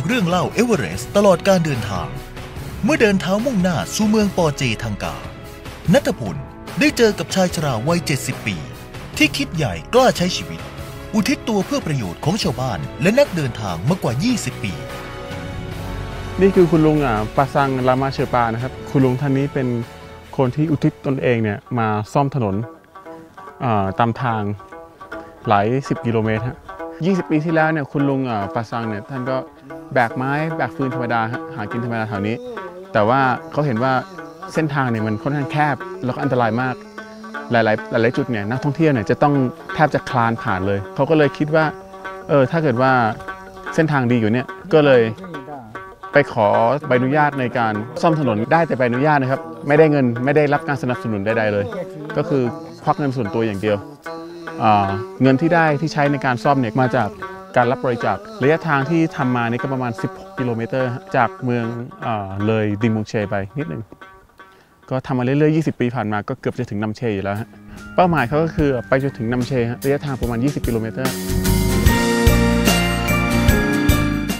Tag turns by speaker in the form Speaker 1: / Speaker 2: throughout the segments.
Speaker 1: จากเรื่องเล่าเอเวอเรสต์ตลอดการเดินทาง เมื่อเดินเท้ามุ่งหน้าสู่เมืองปอเจทังกา นัทพลได้เจอกับชายชราวัย 70 ปี ที่คิดใหญ่กล้าใช้ชีวิต อุทิศตัวเพื่อประโยชน์ของชาวบ้านและนักเดินทางมากกว่า 20 ปี
Speaker 2: นี่คือคุณลุงอะปาซังรามาเชอปานะครับ คุณลุงท่านนี้เป็นคนที่อุทิศตนเองเนี่ยมาซ่อมถนนตามทางหลายสิบกิโลเมตรฮะ20 ปีที่แล้วเนี่ยคุณลุงอะปาซังเนี่ยท่านก็ แบกไม้แบกฟืนธรรมดาหากินธรรมดาแถวนี้ แต่ว่าเขาเห็นว่าเส้นทางเนี่ยมันค่อนข้างแคบแล้วก็อันตรายมาก หลาย ๆ หลาย ๆ จุดเนี่ยนักท่องเที่ยวเนี่ยจะต้องแทบจะคลานผ่านเลย เขาก็เลยคิดว่าเออถ้าเกิดว่าเส้นทางดีอยู่เนี่ยก็เลยไปขอใบอนุญาตในการซ่อมถนนได้แต่ใบอนุญาตนะครับ ไม่ได้เงินไม่ได้รับการสนับสนุนใดๆเลย ก็คือควักเงินส่วนตัวอย่างเดียว เงินที่ได้ที่ใช้ในการซ่อมเนี่ยมาจาก การรับบริจาคระยะทางที่ทำมานี่ก็ประมาณ 16 กิโลเมตรจากเมืองอเลยดิงมุงเชไปนิดหนึ่งก็ทำมาเรื่อยๆ 20 ปีผ่านมาก็เกือบจะถึงนำเชอยู่แล้วฮะเป้าหมายเขาก็คือไปจนถึงนำเชฮะระยะทางประมาณ 20 กิโลเมตร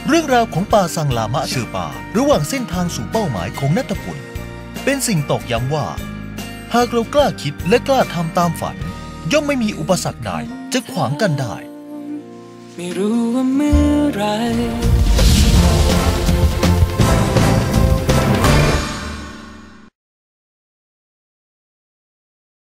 Speaker 1: เรื่องราวของปาซังลามะเชอปาระหว่างเส้นทางสู่เป้าหมายของนัทพลเป็นสิ่งตอกย้ำว่า หากเรากล้าคิดและกล้าทำตามฝัน ย่อมไม่มีอุปสรรคใดจะขวางกันได้
Speaker 3: ไม่รู้ว่าเมื่อไร